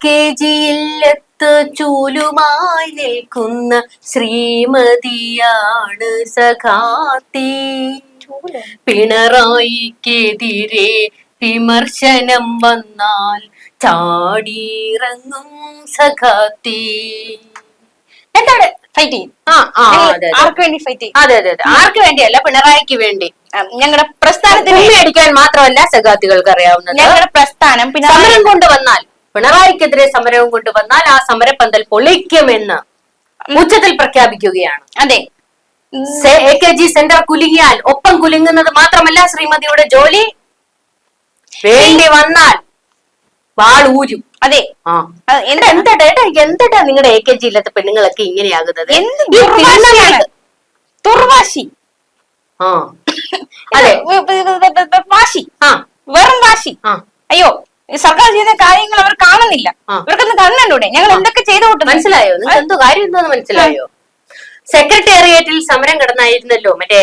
K ജിയിലെത്ത് ചൂലുമായി നിൽക്കുന്ന ശ്രീമതിയാണ് സഖാത്തി. പിണറായിക്കെതിരെ വിമർശനം വന്നാൽ ചാടിയിറങ്ങും സഖാത്തി. എന്താണ് ഫൈറ്റ് ചെയ്യും. ആർക്ക് വേണ്ടി ഫൈറ്റ് ചെയ്യും? അതെ അതെ അതെ. ആർക്ക് വേണ്ടിയല്ല പിണറായിക്ക് വേണ്ടി. ഞങ്ങളുടെ പ്രസ്ഥാനത്തിന് മേടിക്കാൻ അടിക്കാൻ മാത്രമല്ല സഖാത്തികൾക്ക് അറിയാവുന്നത് ഞങ്ങളുടെ പ്രസ്ഥാനം പിന്നെ സമരം കൊണ്ടുവന്നാൽ പിണറായിക്കെതിരെ സമരവും കൊണ്ടുവന്നാൽ ആ സമരപ്പന്തൽ പൊളിക്കുമെന്ന് ഉച്ചത്തിൽ പ്രഖ്യാപിക്കുകയാണ് അതെ എ കെ ജി സെന്റർ കുലുങ്ങിയാൽ ഒപ്പം കുലുങ്ങുന്നത് മാത്രമല്ല ശ്രീമതിയുടെ ജോലി വേണ്ടി വന്നാൽ വാൾ ഊരും അതെ എന്താ ഏട്ടാ എന്താ നിങ്ങളുടെ എ കെ ജി ഇല്ലാത്ത പെണ്ണുങ്ങളൊക്കെ ഇങ്ങനെയാകുന്നത് ദുർവാശി ആ അതെ വാശി ആ വെറും വാശി ആ അയ്യോ സർക്കാർ ചെയ്യുന്ന കാര്യങ്ങൾ അവർ കാണുന്നില്ല. അവർക്കൊന്ന് ഇവർക്കൊന്ന് കണ്ണൂടെ ഞങ്ങൾ എന്തൊക്കെ ചെയ്തു കൂട്ടുന്നു? മനസ്സിലായോ? നിങ്ങൾക്ക് എന്തോ കാര്യം എന്തോന്ന് മനസ്സിലായോ? സെക്രട്ടേറിയറ്റിൽ സമരം കിടന്നായിരുന്നല്ലോ മറ്റേ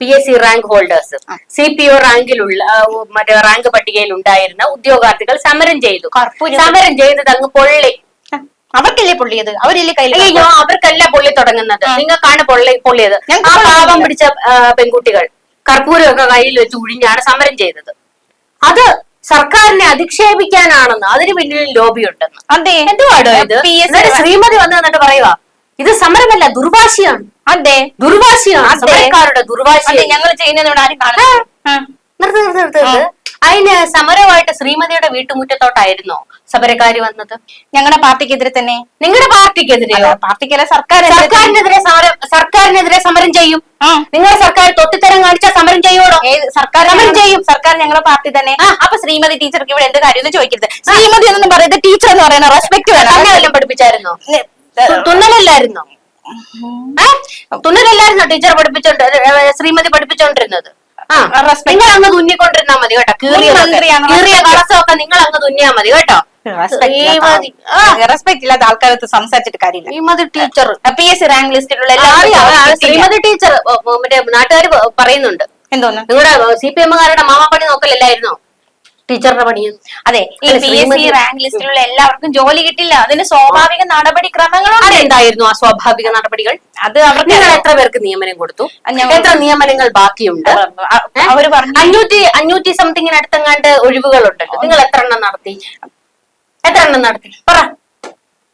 P S C rank holders C P O റാങ്കിലുള്ള മറ്റേ റാങ്ക് പട്ടികയിൽ ഉണ്ടായിരുന്ന ഉദ്യോഗാർത്ഥികൾ സമരം ചെയ്തു. സമരം ചെയ്തത് അങ്ങ് പൊള്ളി. അവർക്കല്ലേ പൊള്ളിയത്? അവരല്ലേ കയ്യിൽ അയ്യോ അവർക്കല്ല പൊള്ളി തുടങ്ങുന്നത്. നിങ്ങൾക്കാണ് പൊള്ളി പൊള്ളിയത്. ആ പാപം പിടിച്ച പെൺകുട്ടികൾ കർപ്പൂരമൊക്കെ കയ്യിൽ വെച്ച് ഉഴിഞ്ഞാണ് സമരം ചെയ്തത്. അത് സർക്കാരിനെ അധിക്ഷേപിക്കാനാണെന്ന് അതിന് പിന്നിൽ ലോബി ഉണ്ടെന്ന്. അതെ. എന്തുവാടോ ഇത്? ശ്രീമതി വന്നു എന്നിട്ട് പറയുക ഇത് സമരമല്ല ദുർവാശിയാണ്. അതെ. ദുർവാശിയാണ്. സമരക്കാരുടെ ദുർവാശി ഞങ്ങൾ ചെയ്യുന്നതിനോട് ആരും നിർത്ത് നിർത്ത് നിർത്ത്. അതിന് സമരമായിട്ട് ശ്രീമതിയുടെ വീട്ടുമുറ്റത്തോട്ടായിരുന്നോ സമരക്കാരി വന്നത്? ഞങ്ങളുടെ പാർട്ടിക്കെതിരെ തന്നെ. നിങ്ങളുടെ പാർട്ടിക്കെതിരെ പാർട്ടിക്കെതിരെ സർക്കാർ സർക്കാരിനെതിരെ സമരം സർക്കാരിനെതിരെ സമരം ചെയ്യും. നിങ്ങൾ നിങ്ങളുടെ സർക്കാർ തൊട്ടിത്തരം കാണിച്ച സമരം ചെയ്യോടോ സർക്കാർ സമരം ചെയ്യും. സർക്കാർ ഞങ്ങളുടെ പാർട്ടി തന്നെ. അപ്പൊ ശ്രീമതി ടീച്ചർക്ക് ഇവിടെ എന്ത് കാര്യം ചോദിക്കരുത്. ശ്രീമതി എന്നൊന്നും പറയുന്നത് ടീച്ചർ എന്ന് പറയുന്ന റെസ്പെക്ട് വേണം. പഠിപ്പിച്ചായിരുന്നോ? തുന്നലല്ലായിരുന്നോ? തുന്നലല്ലായിരുന്നോ ടീച്ചർ പഠിപ്പിച്ചോണ്ട് ശ്രീമതി പഠിപ്പിച്ചോണ്ടിരുന്നത്. നിങ്ങൾ അങ്ങ് തുന്നിക്കൊണ്ടിരുന്നാ മതി കേട്ടോ. കീറിയ കീറിയ കളസമൊക്കെ നിങ്ങൾ അങ്ങ് തുന്നിയാ മതി കേട്ടോ. റെസ്പെക്ട് ഇല്ലാത്ത ആൾക്കാരത്ത് സംസാരിച്ചിട്ട് കാര്യമില്ല. Sreemathi teacher P S C rank ലിസ്റ്റിലുള്ള ശ്രീമതി ടീച്ചർ മറ്റേ നാട്ടുകാർ പറയുന്നുണ്ട്. എന്തോന്ന്? നിങ്ങളുടെ സി പി എമ്മുകാരുടെ മാമാപ്പണി നോക്കലല്ലായിരുന്നോ? ടീച്ചറുടെ പണി അതെ ഈ അല്ല, P S C Sreemathi- rank ലിസ്റ്റിലുള്ള എല്ലാവർക്കും ജോലി കിട്ടില്ല. അതിന് സ്വാഭാവിക നടപടിക്രമങ്ങളുണ്ട്. എന്തായിരുന്നു ആ സ്വാഭാവിക നടപടികൾ? അത് അവർക്ക് നിങ്ങൾ എത്ര പേർക്ക് നിയമനം കൊടുത്തു? എത്ര നിയമനങ്ങൾ ബാക്കിയുണ്ട്? അ- അവർ പറഞ്ഞു. അഞ്ഞൂറ്റി അഞ്ഞൂറ്റി സംതിങ്ങിന് അടുത്തെങ്ങാണ്ട് ഒഴിവുകളുണ്ടല്ലോ നിങ്ങൾ എത്ര എണ്ണം നടത്തി? എത്ര എണ്ണം നടത്തി? പറ.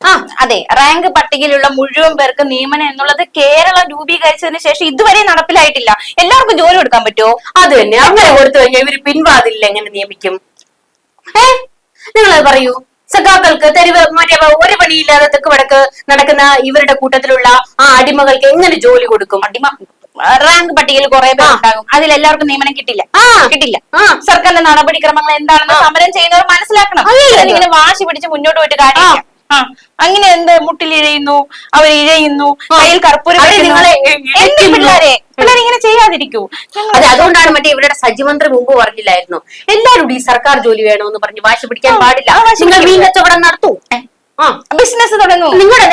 ആ അതെ. റാങ്ക് പട്ടികയിലുള്ള മുഴുവൻ പേർക്ക് നിയമനം എന്നുള്ളത് കേരളം രൂപീകരിച്ചതിന് ശേഷം ഇതുവരെ നടപ്പിലായിട്ടില്ല. എല്ലാവർക്കും ജോലി കൊടുക്കാൻ പറ്റുമോ? അത് തന്നെ. അങ്ങനെ കൊടുത്തു കഴിഞ്ഞാൽ ഇവർ പിൻവാതിലിൽ എങ്ങനെ നിയമിക്കും? ഏ? നിങ്ങളത് പറയൂ. സഖാക്കൾക്ക് തെരുവ് മറ്റേ ഒരു പണിയില്ലാതെ തെക്ക് വടക്ക് നടക്കുന്ന ഇവരുടെ കൂട്ടത്തിലുള്ള ആ അടിമകൾക്ക് എങ്ങനെ ജോലി കൊടുക്കും? അടിമ റാങ്ക് പട്ടികയിൽ കുറെ പേർ ഉണ്ടാകും അതിൽ എല്ലാവർക്കും നിയമനം കിട്ടില്ല. കിട്ടില്ല. സർക്കാരിന്റെ നടപടിക്രമങ്ങൾ എന്താണെന്ന് സമരം ചെയ്യുന്നവർ മനസ്സിലാക്കണം. ഇങ്ങനെ വാശി പിടിച്ച് മുന്നോട്ട് പോയിട്ട് ആ. അങ്ങനെ എന്ത് മുട്ടിൽ ഇഴയുന്നു അവർ ഇഴയുന്നു കയ്യിൽ കർപ്പൂരം അവർ വെക്കുന്നു. നിങ്ങളെ എന്റെ പിള്ളേരെ പിള്ളേർ ഇങ്ങനെ ചെയ്യാതിരിക്കൂ. ഞങ്ങൾ അതെ അതുകൊണ്ടാണ് മറ്റേ ഇവരുടെ സജിമന്ത്രി മുമ്പ് പറഞ്ഞില്ലായിരുന്നു. എല്ലാവരും ഈ സർക്കാർ ജോലി വേണമെന്ന് പറഞ്ഞ് വാശി പിടിക്കാൻ പാടില്ല. ആ, വാശി നിങ്ങൾ പിടിക്കരുത്. മീൻ കച്ചവടം നടത്തൂ. ആ. ബിസിനസ് തുടങ്ങൂ. നിങ്ങളുടെ.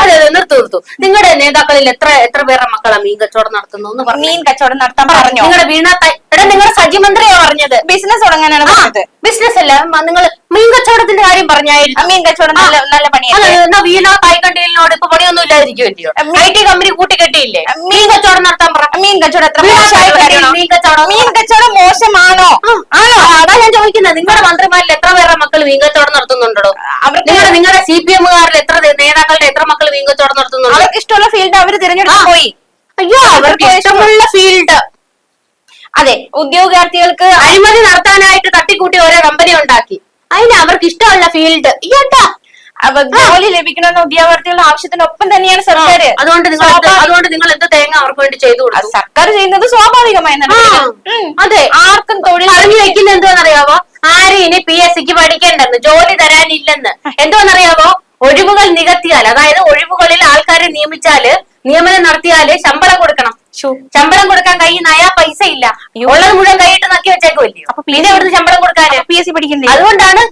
അതെ അതെ, നിർത്തു നിർത്തു. നിങ്ങളുടെ നേതാക്കളിൽ എത്ര എത്ര പേരുടെ മക്കളാ മീൻ കച്ചവടം നടത്തുന്നു എന്ന് പറഞ്ഞു മീൻ കച്ചവടം നടത്താൻ പറഞ്ഞു? നിങ്ങളുടെ വീണ ത- എടാ നിങ്ങൾ സജി മന്ത്രിയാ പറഞ്ഞത്. ബിസിനസ് തുടങ്ങാനാണ് പറഞ്ഞത്. ബിസിനസ് അല്ല നിങ്ങൾ മീൻ കച്ചവടത്തിന്റെ കാര്യം പറഞ്ഞായിരുന്നു. മീൻ കച്ചവടം നല്ല നല്ല പണിയാണ് വീണ തായ്ക്കണ്ടിയിലിനോട് ഇപ്പൊ പണിയൊന്നും ഇല്ലാതിരിക്കുമല്ലോ ഐ ടി കമ്പനി കൂട്ടിക്കെട്ടിയില്ലേ? മീൻ കച്ചവടം നടത്താൻ പറ. മീൻ കച്ചവടം എത്ര? മീൻ കച്ചവടം മീൻ കച്ചവടം മോശമാണോ? ആണോ? അതാ ഞാൻ ചോദിക്കുന്നത്. നിങ്ങളുടെ മന്ത്രിമാരിൽ എത്ര പേരുടെ മക്കൾ മീൻ കച്ചവടം നടത്തുന്നുണ്ടോ നിങ്ങളുടെ നിങ്ങളുടെ സി പി എമ്മുകാരിൽ എത്ര നേതാക്കളുടെ എത്ര മക്കൾ മീൻ കച്ചവടം നടത്തുന്നുണ്ടോ? അവർക്ക് ഇഷ്ടമുള്ള ഫീൽഡ് അവർ തിരഞ്ഞെടുത്ത് പോയി. അയ്യോ അവർക്ക് ഇഷ്ടമുള്ള ഫീൽഡ് അതെ ഉദ്യോഗാർത്ഥികൾക്ക് അഴിമതി നടത്താനായിട്ട് തട്ടിക്കൂട്ടി ഓരോ കമ്പനി ഉണ്ടാക്കി. അതിന് അവർക്ക് ഇഷ്ടമുള്ള ഫീൽഡ് ഇയ്യട്ടാ. അവ ജോലി ലഭിക്കണമെന്ന ഉദ്യോഗാർത്ഥികളുടെ ആവശ്യത്തിനൊപ്പം തന്നെയാണ് സർക്കാർ. അതുകൊണ്ട് നിങ്ങൾ അതുകൊണ്ട് നിങ്ങൾ എന്ത് തേങ്ങ അവർക്ക് വേണ്ടി ചെയ്തു സർക്കാർ ചെയ്യുന്നത് സ്വാഭാവികമായി. അതെ. ആർക്കും തൊഴിൽ അറിഞ്ഞു വെക്കുന്ന എന്തോന്നറിയാവോ ആരും ഇനി പി എസ് സിക്ക് പഠിക്കേണ്ടെന്ന് ജോലി തരാനില്ലെന്ന്. എന്തോന്നറിയാവോ ഒഴിവുകൾ നികത്തിയാൽ അതായത് ഒഴിവുകളിൽ ആൾക്കാരെ നിയമിച്ചാൽ നിയമനം നടത്തിയാൽ ശമ്പളം കൊടുക്കണം. ശമ്പളം കൊടുക്കാൻ കൈ നയാ പൈസ ഇല്ല. ഉള്ളത് മുഴുവൻ കൈയിട്ട് നക്കി വെച്ചേക്കുമല്ലോ അപ്പൊ പിന്നെ എവിടുന്ന് ശമ്പളം കൊടുക്കാൻ? പി എസ് സി പഠിക്കണ്ടേ? അതുകൊണ്ടാണ്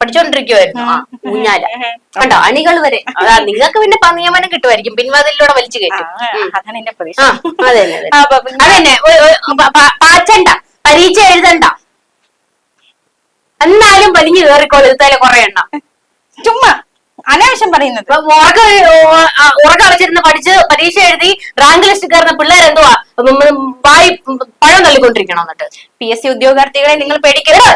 പഠിച്ചോണ്ടിരിക്കുവായിരുന്നു. ഊഞ്ഞാല കണ്ടോ? അണികൾ വരെ. അതാ നിങ്ങൾക്ക് പിന്നെ നിയമനം കിട്ടുമായിരിക്കും. പിൻവാതിലൂടെ വലിച്ചു കയറ്റും. അതന്നെ പാച്ചണ്ട. പരീക്ഷ എഴുതണ്ട. എന്നാലും വലിഞ്ഞു കയറിക്കോളൂ ഇതുപോലെ കൊറേ എണ്ണം. ചുമ്മാ. അനാവശ്യം പറയുന്നത്. ഇപ്പൊ ഉറക്ക ഉറക്ക കളിച്ചിരുന്ന് പഠിച്ച് പരീക്ഷ എഴുതി റാങ്ക് ലിസ്റ്റ് കയറുന്ന പിള്ളേരെന്തുവാ ഉം, ഉം, വായി പഴം തള്ളിക്കൊണ്ടിരിക്കണം എന്നിട്ട്. പി എസ് സി ഉദ്യോഗാർത്ഥികളെ നിങ്ങൾ പേടിക്കരുത്.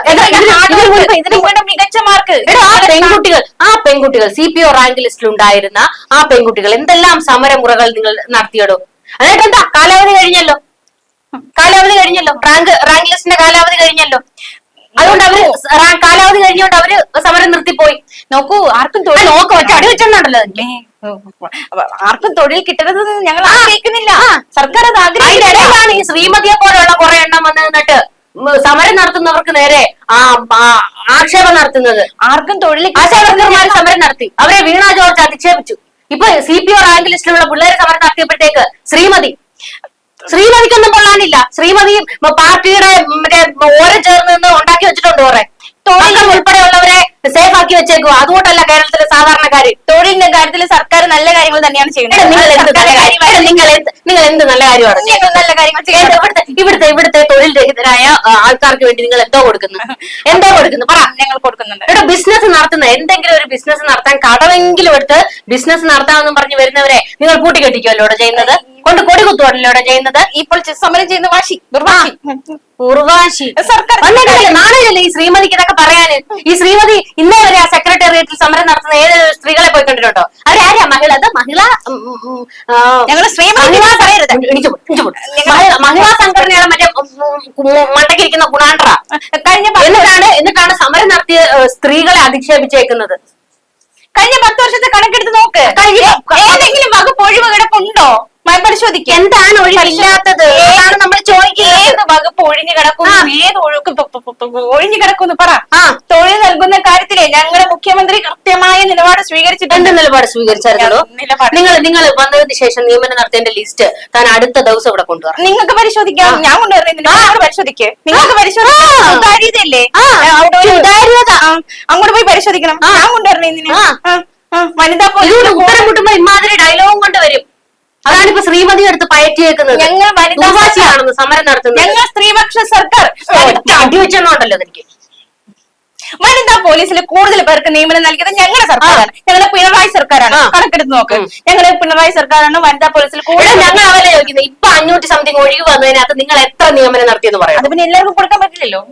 മികച്ച മാർക്ക് ആ പെൺകുട്ടികൾ ആ പെൺകുട്ടികൾ സി പി ഒ റാങ്ക് ലിസ്റ്റിൽ ഉണ്ടായിരുന്ന ആ പെൺകുട്ടികൾ എന്തെല്ലാം സമരമുറകൾ നിങ്ങൾ നടത്തിയിടും? അതായത് എന്താ? കാലാവധി കഴിഞ്ഞല്ലോ. കാലാവധി കഴിഞ്ഞല്ലോ. റാങ്ക് റാങ്ക് ലിസ്റ്റിന്റെ കാലാവധി കഴിഞ്ഞല്ലോ. അതുകൊണ്ട് അവർ കാലാവധി കഴിഞ്ഞുകൊണ്ട് അവർ സമരം നിർത്തിപ്പോയി. നോക്കൂ ആർക്കും തൊഴിൽ നോക്ക്. ഒറ്റ അടി വെച്ചോണ്ടല്ലോ ആർക്കും തൊഴിൽ കിട്ടരുത് ഞങ്ങൾ ആഗ്രഹിക്കുന്നില്ല. സർക്കാർ അത് അതിന്റെ ഈ ശ്രീമതിയെ പോലെയുള്ള കുറെ എണ്ണം വന്ന് നിന്നിട്ട് സമരം നടത്തുന്നവർക്ക് നേരെ ആക്ഷേപം നടത്തുന്നത്. ആർക്കും തൊഴിൽ ആശാവർക്കർമാർ സമരം നടത്തി. അവരെ വീണ ജോർജ് അധിക്ഷേപിച്ചു. ഇപ്പൊ സി പി ഒ റാങ്ക് ലിസ്റ്റിലുള്ള പിള്ളേരെ സമരം നടത്തിയപ്പോഴത്തേക്ക് ശ്രീമതി ശ്രീമതിക്കൊന്നും കൊള്ളാനില്ല. ശ്രീമതി പാർട്ടിയുടെ മറ്റേ ഓരം ചേർന്ന് നിന്ന് ഉണ്ടാക്കി വെച്ചിട്ടുണ്ട് കുറെ. തൊഴിൽ ഉൾപ്പെടെയുള്ളവരെ സേഫ് ആക്കി വെച്ചേക്കുക അതുകൊണ്ടല്ല കേരളത്തിലെ സാധാരണക്കാര്. തൊഴിലിന്റെ കാര്യത്തിൽ സർക്കാർ നല്ല കാര്യങ്ങൾ തന്നെയാണ് ചെയ്യുന്നത്. നിങ്ങൾ എന്ത് നല്ല കാര്യം നിങ്ങൾ എന്ത് നിങ്ങൾ എന്ത് നല്ല കാര്യമാണ് നല്ല കാര്യങ്ങൾ ചെയ്യുന്നത്. ഇവിടുത്തെ ഇവിടുത്തെ ഇവിടുത്തെ തൊഴിൽ രഹിതരായ ആൾക്കാർക്ക് വേണ്ടി നിങ്ങൾ എന്തോ കൊടുക്കുന്നു? എന്തോ കൊടുക്കുന്നു? പറ. ഞങ്ങൾ കൊടുക്കുന്നുണ്ട്. ഇവിടെ ബിസിനസ് നടത്തുന്ന എന്തെങ്കിലും ഒരു ബിസിനസ് നടത്താൻ കടമെങ്കിലും എടുത്ത് ബിസിനസ് നടത്താമെന്നും പറഞ്ഞ് വരുന്നവരെ നിങ്ങൾ കൂട്ടിക്കെട്ടിക്കുമല്ലോ ഇവിടെ ചെയ്യുന്നത്? കൊണ്ട് കൊടി കുത്തുവാണല്ലോ ഇവിടെ ചെയ്യുന്നത്. ഇപ്പോൾ സമരം ചെയ്യുന്ന വാശി ദുർവാശി. ഉർവാശി സർക്കാർ ഈ ശ്രീമതിക്ക് ഇതൊക്കെ പറയാന്? ഈ ശ്രീമതി ഇന്നേ വരെ ആ സെക്രട്ടേറിയറ്റിൽ സമരം നടത്തുന്ന ഏത് സ്ത്രീകളെ പോയി കണ്ടിട്ടുണ്ടോ? അവരാരാ? മഹിള അത് മഹിള ഞങ്ങൾ ശ്രീമതി പറയരുത്. മഹിളാ സംഘടനയുടെ മറ്റേ മണ്ടക്കിരിക്കുന്ന ഗുണാണ്ട്ര. കഴിഞ്ഞ എന്നിട്ടാണ് എന്നിട്ടാണ് സമരം നടത്തിയ സ്ത്രീകളെ അധിക്ഷേപിച്ചേക്കുന്നത്. കഴിഞ്ഞ പത്ത് വർഷത്തെ കണക്കെടുത്ത് നോക്ക്. ഏതെങ്കിലും വകുപ്പ് ഒഴിവ് കിടപ്പുണ്ടോ? മ- പരിശോധിക്ക് എന്താണ് ഒഴിവില്ലാത്തത് നമ്മൾ ഏത് വകുപ്പ് ഒഴിഞ്ഞു കിടക്കുന്നു? ഏത് ഒഴുക്ക് ഒഴിഞ്ഞു കിടക്കുന്നു? പറ. ആ. തൊഴിൽ നൽകുന്ന കാര്യത്തിലെ ഞങ്ങളുടെ മുഖ്യമന്ത്രി കൃത്യമായ നിലപാട് എന്ത് സ്വീകരിച്ചിട്ടുണ്ട് നിലപാട് സ്വീകരിച്ചായിരുന്നു നിലപാട്. നിങ്ങൾ നിങ്ങൾ വന്നതിന് ശേഷം നിയമനം നടത്തേണ്ട ലിസ്റ്റ് താൻ അടുത്ത ദിവസം ഇവിടെ കൊണ്ടുവരാം നിങ്ങൾക്ക് പരിശോധിക്കാം. ഞാൻ കൊണ്ടുവരുന്നില്ല പരിശോധിക്കേ. നിങ്ങൾക്ക് പരിശോധിക്കാം. ആ. സുതാര്യതയല്ലേ? ആ, അവിടെ ഒരു- സുതാര്യത. ആ, അങ്ങോട്ട് പോയി പരിശോധിക്കണം. ഞാൻ കൊണ്ടുവരണേ വനിതാ ഉത്തരം കിട്ടുമ്പോ ഇമാതിരി ഡയലോഗും കൊണ്ട് വരും. അതാണ് ഇപ്പൊ ശ്രീമതി എടുത്ത് പയറ്റിയേക്കുന്നത് ഞങ്ങൾ വനിതാ ദുർവാശിയാണെന്ന് സമരം നടത്തുന്നത്. ഞങ്ങൾ സ്ത്രീപക്ഷ സർക്കാർ. അടിവെച്ചെന്നുണ്ടല്ലോ അടി വെച്ചെന്നുണ്ടല്ലോ എനിക്ക് വനിതാ പോലീസിൽ കൂടുതൽ പേർക്ക് നിയമനം നൽകിയത് ഞങ്ങളുടെ സർക്കാരാണ്. ഞങ്ങളുടെ പിണറായി സർക്കാരാണ്. കണക്കെടുത്ത് നോക്ക്. ഞങ്ങളുടെ പിണറായി സർക്കാരാണ് വനിതാ പോലീസിൽ കൂടുതൽ ഞങ്ങൾ അവരെ ഇപ്പൊ അഞ്ഞൂറ്റി സംതിങ് ഒഴിവ് വന്നതിനകത്ത് നിങ്ങൾ എത്ര നിയമനം നടത്തിയെന്ന് പറയാം അത് പിന്നെ എല്ലാവർക്കും കൊടുക്കാൻ പറ്റില്ലല്ലോ.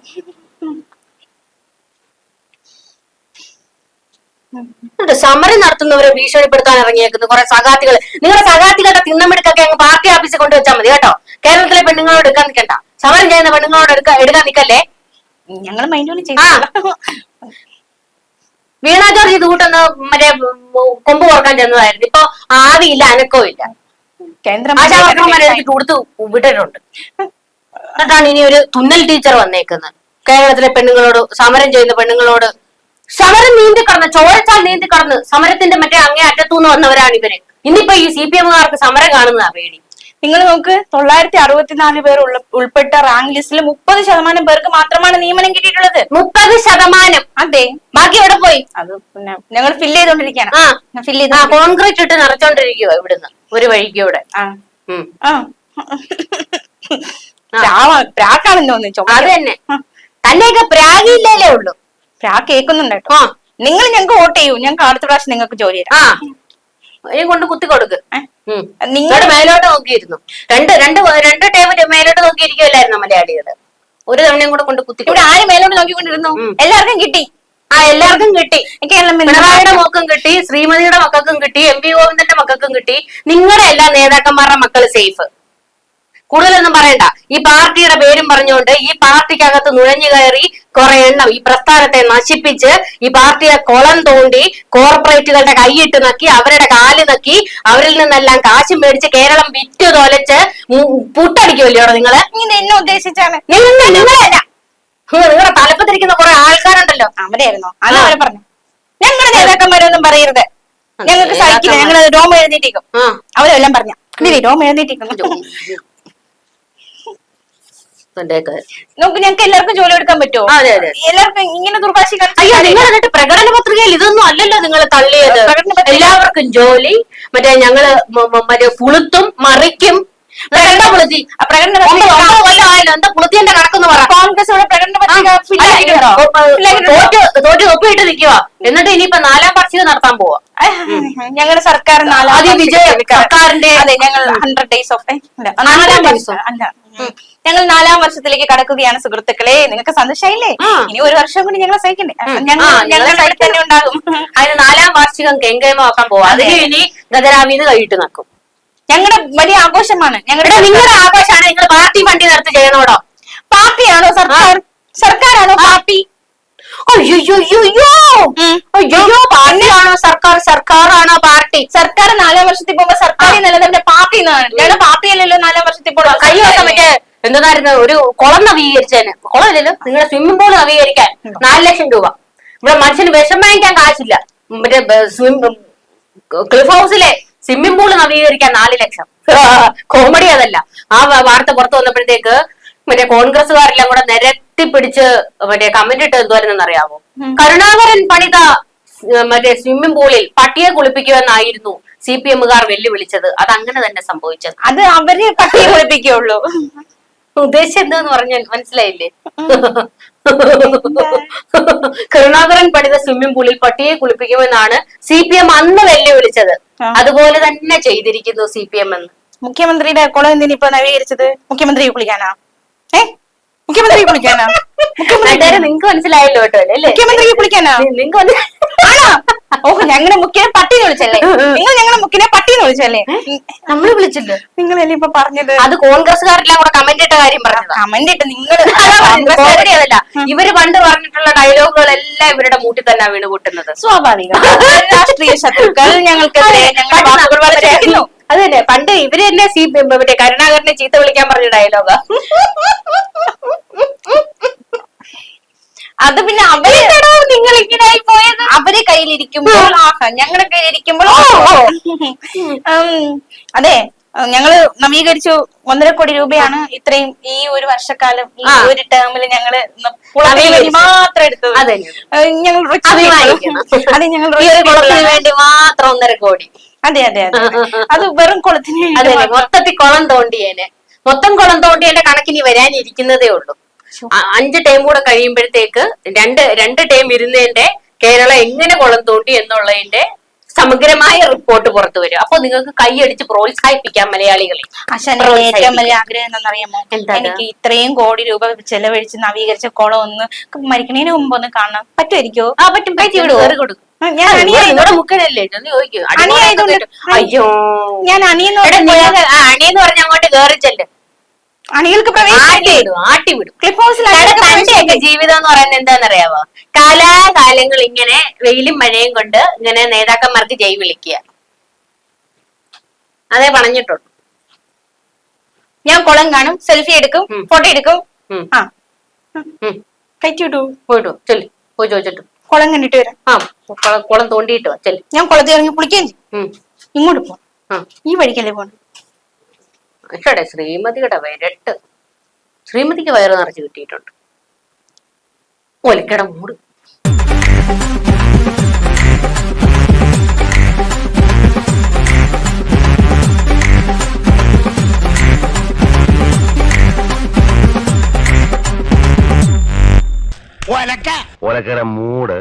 എന്നിട്ട് സമരം നടത്തുന്നവരെ ഭീഷണിപ്പെടുത്താൻ ഇറങ്ങിയേക്കുന്നു കുറെ സഹാത്തികൾ നിങ്ങളുടെ സഹാത്തികളുടെ തിന്നമെടുക്കൊക്കെ അങ്ങ് പാർട്ടി ഓഫീസിൽ കൊണ്ടുവച്ചാൽ മതി കേട്ടോ. കേരളത്തിലെ പെണ്ണുങ്ങളോട് എടുക്കാൻ നിൽക്കണ്ട. സമരം ചെയ്യുന്ന പെണ്ണുങ്ങളോട് എടുക്കാൻ എടുക്കാൻ നിൽക്കല്ലേ? ഞങ്ങൾ മൈൻഡ്. വീണ ജോർജ് ഇത് കൂട്ടൊന്ന് മറ്റേ കൊമ്പ് കുറയ്ക്കാൻ ചെന്നതായിരുന്നു. ഇപ്പൊ ആവിയില്ല അനക്കവും ഇല്ല. കേന്ദ്ര കൊടുത്ത് വിട്ടിട്ടുണ്ട് എന്നിട്ടാണ് ഇനി ഒരു തുന്നൽ ടീച്ചർ വന്നേക്കുന്നത്. കേരളത്തിലെ പെണ്ണുങ്ങളോട് സമരം ചെയ്യുന്ന പെണ്ണുങ്ങളോട് സമരം നീന്തി കടന്ന് ചോരച്ചാൽ നീന്തി കടന്ന് സമരത്തിന്റെ മറ്റേ അങ്ങേ അറ്റത്തുനിന്ന് വന്നവരാണ് ഇവർ. ഇന്നിപ്പോ ഈ സി പി എമ്മുകാർക്ക് സമരം കാണുന്നതാ പേടി. നിങ്ങൾ നോക്ക് തൊള്ളായിരത്തി അറുപത്തിനാല് പേർ ഉള്ള ഉൾപ്പെട്ട റാങ്ക് ലിസ്റ്റിൽ മുപ്പത് ശതമാനം പേർക്ക് മാത്രമാണ് നിയമനം കിട്ടിയിട്ടുള്ളത്. മുപ്പത് ശതമാനം. അതെ. ബാക്കി എവിടെ പോയി? അത് പിന്നെ ഞങ്ങൾ ഫില്ല് ചെയ്തോണ്ടിരിക്കാണ് ആ. ഫില്ല് ആ ചെയ്ത് കോൺക്രീറ്റ് ഇട്ട് നിറച്ചോണ്ടിരിക്കുവോ ഇവിടുന്ന് ഒരു വഴിക്കൂടെ ആ. ഉം. ആ. പ്രാവാ- പ്രാക്കാണെന്ന് തോന്നുന്നു ചുമ. അത് തന്നെ. തന്നെയൊക്കെ പ്രാഗിയില്ലേ ഉള്ളൂ. പ്രാ കേൾക്കുന്നുണ്ട് കേട്ടോ. ആ. നിങ്ങൾ ഞങ്ങൾക്ക് വോട്ട് ചെയ്യൂ. ഞങ്ങൾക്ക് അടുത്ത പ്രാവശ്യം നിങ്ങൾക്ക് ജോലി തരാം. ആ. ഇനി കൊണ്ട് കുത്തി കൊടുക്ക്. നിങ്ങളുടെ മേലോട്ട് നോക്കിയിരുന്നു. രണ്ട് രണ്ട് രണ്ട് ടേബിൾ മേലോട്ട് നോക്കിയിരിക്കുമല്ലായിരുന്നു മലയാളികൾ ഒരു തവണയും കൂടെ കൊണ്ട് കുത്തി ഇവിടെ ആരും മേലോട്ട് നോക്കിക്കൊണ്ടിരുന്നു? എല്ലാവർക്കും കിട്ടി. ആ എല്ലാവർക്കും കിട്ടി. പിണറായിയുടെ മക്കൾക്കും കിട്ടി ശ്രീമതിയുടെ മക്കൾക്കും കിട്ടി എം പി ഗോവിന്ദന്റെ മക്കൾക്കും കിട്ടി. നിങ്ങളുടെ എല്ലാ നേതാക്കന്മാരുടെ മക്കൾ സേഫ് കൂടുതലൊന്നും പറയണ്ട. ഈ പാർട്ടിയുടെ പേരും പറഞ്ഞുകൊണ്ട് ഈ പാർട്ടിക്കകത്ത് നുഴഞ്ഞു കയറി കുറെ എണ്ണം ഈ പ്രസ്ഥാനത്തെ നശിപ്പിച്ച് ഈ പാർട്ടിയെ കുളം തോണ്ടി കോർപ്പറേറ്റുകളുടെ കൈയിട്ട് നക്കി അവരുടെ കാൽ നക്കി അവരിൽ നിന്നെല്ലാം കാശ് മേടിച്ച് കേരളം വിറ്റു തൊലച്ച് പുട്ടടിക്കുമല്ലോ നിങ്ങൾ? എന്നെ ഉദ്ദേശിച്ചാണ്. നിങ്ങളുടെ തലപ്പത്തിരിക്കുന്ന കുറെ ആൾക്കാരുണ്ടല്ലോ. അവരായിരുന്നോ അല്ല അവരെ പറഞ്ഞു. ഞങ്ങളുടെ നേതാക്കന്മാരൊന്നും പറയരുത്. ഞങ്ങൾക്ക് സഹിക്കില്ല. ഞങ്ങൾ രോമം എഴുന്നേറ്റേക്കും അവരെല്ലാം പറഞ്ഞു. രോമം എഴുന്നേറ്റേക്കും നോക്ക് ഞങ്ങൾക്ക് എല്ലാവർക്കും ജോലി എടുക്കാൻ പറ്റുമോ? അതെ, അതെ. എല്ലാവർക്കും ഇങ്ങനെ ദുർഭാഷി അയ്യോ നിങ്ങൾ എന്നിട്ട് പ്രകടന പത്രികയിൽ ഇതൊന്നും അല്ലല്ലോ നിങ്ങൾ തള്ളിയത്. എല്ലാവർക്കും ജോലി മറ്റേ ഞങ്ങൾ മറ്റേ പുളുത്തും മറിക്കും. എന്താ പുളുത്തി. പ്രകടന എന്താ കണക്കെന്ന് പറ. കോൺഗ്രസ് ഇവിടെ പ്രകടന പത്രിക? തോറ്റ് ഒപ്പിട്ട് നിൽക്കുക എന്നിട്ട് ഇനിയിപ്പൊ നാലാം പാർട്ടി നടത്താൻ പോവാ. ഞങ്ങളുടെ സർക്കാർ നാലാം സർക്കാരിന്റെ ഞങ്ങൾ ഹൺഡ്രഡ് ഡേയ്സ് ഓഫ് days അല്ല. ഞങ്ങൾ നാലാം വർഷത്തിലേക്ക് കടക്കുകയാണ് സുഹൃത്തുക്കളെ. നിങ്ങൾക്ക് സന്തോഷമായില്ലേ ഇനി ഒരു വർഷം കൂടി ഞങ്ങൾ സഹിക്കണ്ടേ? ഞങ്ങൾ ഞങ്ങളുടെ തന്നെ ഉണ്ടാകും. അതിന് നാലാം വാർഷികം കെങ്കേമാക്കാൻ പോവാ. അതെ. അതിന് ഇനി നിൽക്കും ഞങ്ങളുടെ വലിയ ആഘോഷമാണ്. ഞങ്ങളുടെ നിങ്ങളുടെ ആഘോഷമാണ് നിങ്ങൾ പാർട്ടി ഫണ്ടി നിർത്തി ചെയ്യണോടോ പാർട്ടിയാണോ? സർക്കാർ സർക്കാരാണോ പാർട്ടി? അയ്യോ പാർട്ടിയാണോ സർക്കാർ സർക്കാരാണോ പാർട്ടി? സർക്കാർ നാലാം വർഷത്തിൽ പോകുമ്പോ സർക്കാർ നിലനിന്ന പാർട്ടി ഞങ്ങളുടെ പാർട്ടിയല്ലല്ലോ നാലാം വർഷത്തിൽ പോകുമ്പോൾ കഴിഞ്ഞ ദിവസം മറ്റേ എന്തായിരുന്നു ഒരു കുളം നവീകരിച്ചതിന്. കുളമില്ലല്ലോ? നിങ്ങളുടെ സ്വിമ്മിംഗ് പൂൾ നവീകരിക്കാൻ നാല് ലക്ഷം രൂപ. ഇവിടെ മനുഷ്യന് വിഷം വാങ്ങിക്കാൻ കാശില്ല. മറ്റേ ക്ലിഫ് ഹൗസിലെ സ്വിമ്മിംഗ് പൂൾ നവീകരിക്കാൻ നാല് ലക്ഷം. കോമഡി അതല്ല. ആ വാർത്ത പുറത്തു വന്നപ്പോഴത്തേക്ക് മറ്റേ കോൺഗ്രസ്സുകാരെല്ലാം കൂടെ നിരത്തി പിടിച്ച് മറ്റേ കമന്റ് ഇട്ട് എന്തുവരുന്നറിയാമോ കരുണാകരൻ പണിത മറ്റേ സ്വിമ്മിംഗ് പൂളിൽ പട്ടിയെ കുളിപ്പിക്കുമെന്നായിരുന്നു സി പി എമ്മുകാർ വെല്ലുവിളിച്ചത്. അത് അങ്ങനെ തന്നെ സംഭവിച്ചത്. അത് അവർ പട്ടിയെ കുളിപ്പിക്കുള്ളൂ. ഉദ്ദേശം എന്താന്ന് പറഞ്ഞാൽ മനസ്സിലായില്ലേ? കരുണാകരൻ പണിത സ്വിമ്മിംഗ് പൂളിൽ പട്ടിയെ കുളിപ്പിക്കുമെന്നാണ് സി പി എം അന്ന് വെല്ലുവിളിച്ചത്. അതുപോലെ തന്നെ ചെയ്തിരിക്കുന്നു സി പി എം എന്ന്. മുഖ്യമന്ത്രിയുടെ കുളം എന്തിനാ ഇപ്പൊ നവീകരിച്ചത്? മുഖ്യമന്ത്രിയെ കുളിക്കാനാ? ഏ? മുഖ്യമന്ത്രി കുളിക്കാനാ? നാട്ടുകാരെ നിങ്ങക്ക് മനസ്സിലായല്ലോ കേട്ടോ അല്ലേ? മുഖ്യമന്ത്രി കുളിക്കാനാ? നിങ്ങക്ക് മനസ്സി- ആണോ? ഓഹ് ഞങ്ങളുടെ മുഖ്യനെ പട്ടീന്ന് വിളിച്ചല്ലേ? നിങ്ങൾ ഞങ്ങളുടെ മുക്കിനെ പട്ടീന്ന് വിളിച്ചല്ലേ? നമ്മൾ വിളിച്ചില്ല? നിങ്ങളല്ലേ ഇപ്പൊ പറഞ്ഞത്? അത് കോൺഗ്രസ്സുകാരെല്ലാം കൂടെ കമന്റ് ഇട്ട കാര്യം പറഞ്ഞു കമന്റ് ഇട്ട് നിങ്ങൾ അതല്ല ഇവർ പണ്ട് പറഞ്ഞിട്ടുള്ള ഡയലോഗുകളെല്ലാം ഇവരുടെ മൂട്ടിൽ തന്നെ വീണ് കൂട്ടുന്നത് സ്വാഭാവികം. രാഷ്ട്രീയ ശത്രുക്കൾ ഞങ്ങൾക്ക് ഞങ്ങൾ അത് തന്നെ പണ്ട് ഇവർ തന്നെ സി മറ്റേ കരുണാകരനെ ചീത്ത വിളിക്കാൻ പറഞ്ഞ ഡയലോഗാ. അത് പിന്നെ അവർ നിങ്ങൾ ഇങ്ങനെ പോയത്? അവരെ കയ്യിലിരിക്കുമ്പോൾ ഞങ്ങളുടെ കയ്യിലിരിക്കുമ്പോൾ. അതെ ഞങ്ങൾ നവീകരിച്ചു ഒന്നര കോടി രൂപയാണ് ഇത്രയും ഈ ഒരു വർഷക്കാലം ഈ ഒരു ടേമിൽ ഞങ്ങൾ മാത്രം എടുത്തത്. അതെ. ഞങ്ങൾ. അതെ ഞങ്ങൾ വേണ്ടി മാത്രം ഒന്നര കോടി. അതെ അതെ അതെ അത്. വെറും കുളത്തിന് അതെ. മൊത്തത്തിൽ കുളം തോണ്ടിയേനെ. മൊത്തം കുളം തോണ്ടിയേന്റെ കണക്കിനി വരാനിരിക്കുന്നതേ ഉള്ളൂ. അഞ്ച് ടൈം കൂടെ കഴിയുമ്പോഴത്തേക്ക് രണ്ട് രണ്ട് ടൈം ഇരുന്നതിന്റെ കേരളം എങ്ങനെ കുളം തോണ്ടി എന്നുള്ളതിന്റെ സമഗ്രമായ റിപ്പോർട്ട് പുറത്തു വരും. അപ്പൊ നിങ്ങൾക്ക് കൈയടിച്ച് പ്രോത്സാഹിപ്പിക്കാം മലയാളികളെ. ഏറ്റവും വലിയ ആഗ്രഹം എന്താണെന്നറിയാമോ? എന്താണ്? എനിക്ക് ഇത്രയും കോടി രൂപ ചെലവഴിച്ച് നവീകരിച്ച കുളം ഒന്ന് മരിക്കണേന് മുമ്പ് ഒന്ന് കാണാം പറ്റുമായിരിക്കോ? ആ പറ്റും കൊടുക്കും. ഞാൻ മുക്കനല്ലേ അയ്യോ. ഞാൻ പറഞ്ഞ അണിയെന്ന് അങ്ങോട്ട് അണികൾക്ക് ജീവിതം എന്ന് പറയുന്നത് എന്താണെന്നറിയാവോ? കാലാകാലങ്ങൾ ഇങ്ങനെ വെയിലും മഴയും കൊണ്ട് ഇങ്ങനെ നേതാക്കന്മാർക്ക് ജയ് വിളിക്കുക. അതേ പറഞ്ഞിട്ടുള്ളൂ. ഞാൻ കുളം കാണും സെൽഫി എടുക്കും ഫോട്ടോ എടുക്കും. ആ. കയറ്റി വിട്ടു പോയിട്ടു ചൊല്ലി. പോയി ചോദിച്ചിട്ടു. കുളം കണ്ടിട്ട് വരാം. ആ കുളം- കുളം വാ ചെല്ലു. ഞാൻ കുളത്തിൽ ഇറങ്ങി കുളിക്കുകയും ചെയ്യും. ഉം. ഇങ്ങോട്ട് പോ. ആ. ഈ വഴിക്കല്ലേ പോണം? പക്ഷേ ശ്രീമതിയുടെ വരട്ട്. ശ്രീമതിക്ക് വയറ് നിറച്ച് കിട്ടിയിട്ടുണ്ട്. ഒലിക്കട മൂട്. ഒലക്കര മൂട്